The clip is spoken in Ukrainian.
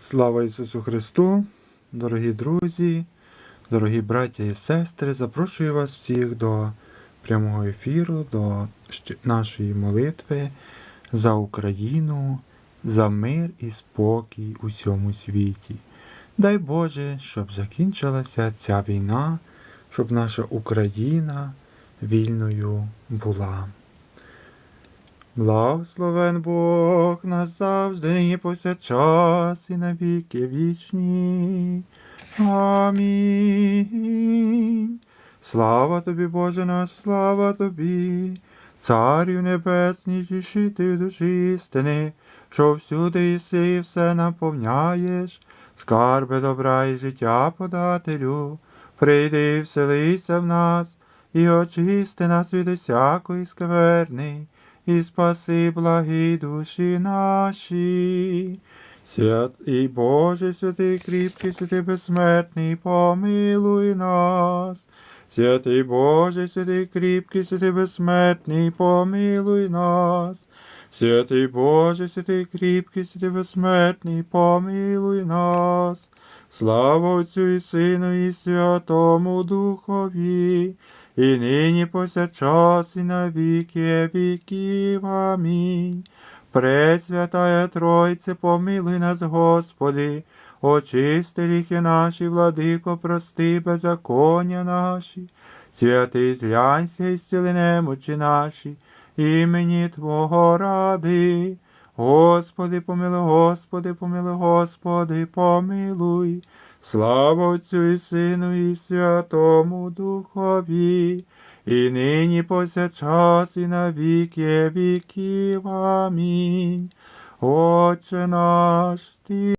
Слава Ісусу Христу, дорогі друзі, дорогі браття і сестри, запрошую вас всіх до прямого ефіру, до нашої молитви за Україну, за мир і спокій у всьому світі. Дай Боже, щоб закінчилася ця війна, щоб наша Україна вільною була. Благословен Бог назавжди, нині повсякчас і на віки вічні. Амінь. Слава тобі, Боже наш, слава тобі, Царю небесний, тішителю душі істини, що всюди єси і все наповняєш, скарби добра і життя подателю, прийди і вселися в нас, і очисти нас від усякої скверни і спаси благі душі наші. Святий Боже, святий кріпкий, святий безсмертний, помилуй нас. Святий Боже, святий кріпкий, святий безсмертний, помилуй нас. Святий Боже, святий кріпкий, святий безсмертний, помилуй нас. Слава Отцю і Сину, і Святому Духові, і нині повсякчас, і на віки віків. Амінь. Пресвятая Тройце, помилуй нас, Господи, очисти ріхи наші, владико, прости беззаконня наші, святий зглянься і зціли немочі наші, імені Твого ради. Господи, помилуй, Господи, помилуй, Господи, помилуй. Слава Отцю і Сину, і Святому Духові, і нині повсякчас, і на віки віків. Амінь. Отче наш, Ти